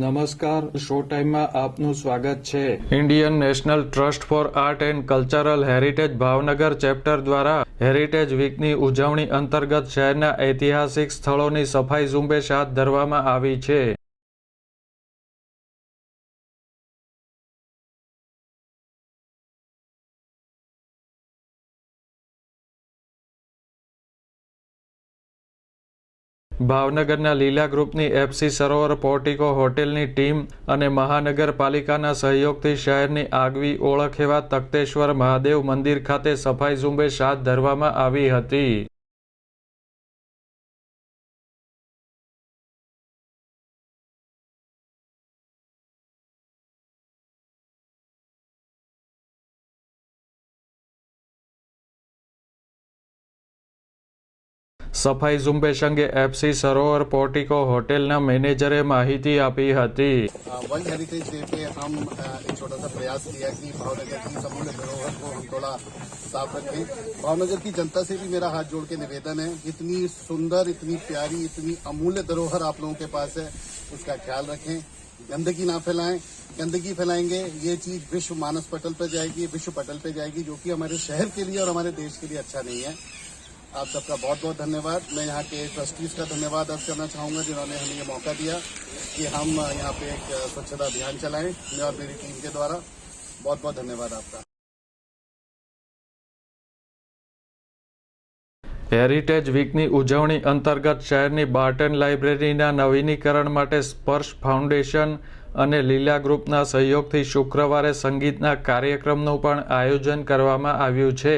નમસ્કાર શો ટાઈમમાં આપનું સ્વાગત છે Indian national trust for art and cultural heritage Bhavnagar chapter દ્વારા હેરિટેજ વીકની ઉજવણી અંતર્ગત શહેરના ઐતિહાસિક સ્થળોની સફાઈ ઝુંબેશ હાથ ધરવામાં આવી છે ભાવનગરના લીલા ગ્રુપની એફસી સરોવર પોર્ટિકો હોટેલની ટીમ અને મહાનગરપાલિકાના સહયોગથી શહેરની આગવી ઓળખ એવા તખતેશ્વર મહાદેવ મંદિર ખાતે સફાઈ ઝુંબેશ હાથ ધરવામાં આવી હતી સફાઈ ઝુંબેશ અંગે એફસી સરોવર પોર્ટિકો હોટેલના મેનેજરે માહિતી આપી હતી वर्ल्ड हेरिटेज डे पे हम एक छोटा सा प्रयास किया कि भावनगर की समुद्र धरोहर को हम थोड़ा साफ रखें भावनगर की जनता से भी मेरा हाथ जोड़ के निवेदन है इतनी सुंदर इतनी प्यारी इतनी अमूल्य धरोहर आप लोगों के पास है उसका ख्याल रखें गंदगी ना फैलाएं गंदगी फैलाएंगे ये चीज विश्व मानस पटल पर जाएगी विश्व पटल पर जाएगी जो कि हमारे शहर के लिए और हमारे देश के लिए अच्छा नहीं है आप सबका बहुत बहुत धन्यवाद मैं यहाँ के ट्रस्टीज़ का धन्यवाद अर्ज करना चाहूँगा जिन्होंने हमें ये मौका दिया कि हम यहाँ पे एक स्वच्छता अभियान चलाएं मैं और मेरी टीम के द्वारा बहुत बहुत धन्यवाद आपका હેરિટેજ વીકની ઉજવણી અંતર્ગત શહેરની બાર્ટન લાઇબ્રેરીના નવીનીકરણ માટે સ્પર્શ ફાઉન્ડેશન અને લીલા ગ્રુપના સહયોગથી શુક્રવારે સંગીતના કાર્યક્રમનું પણ આયોજન કરવામાં આવ્યું છે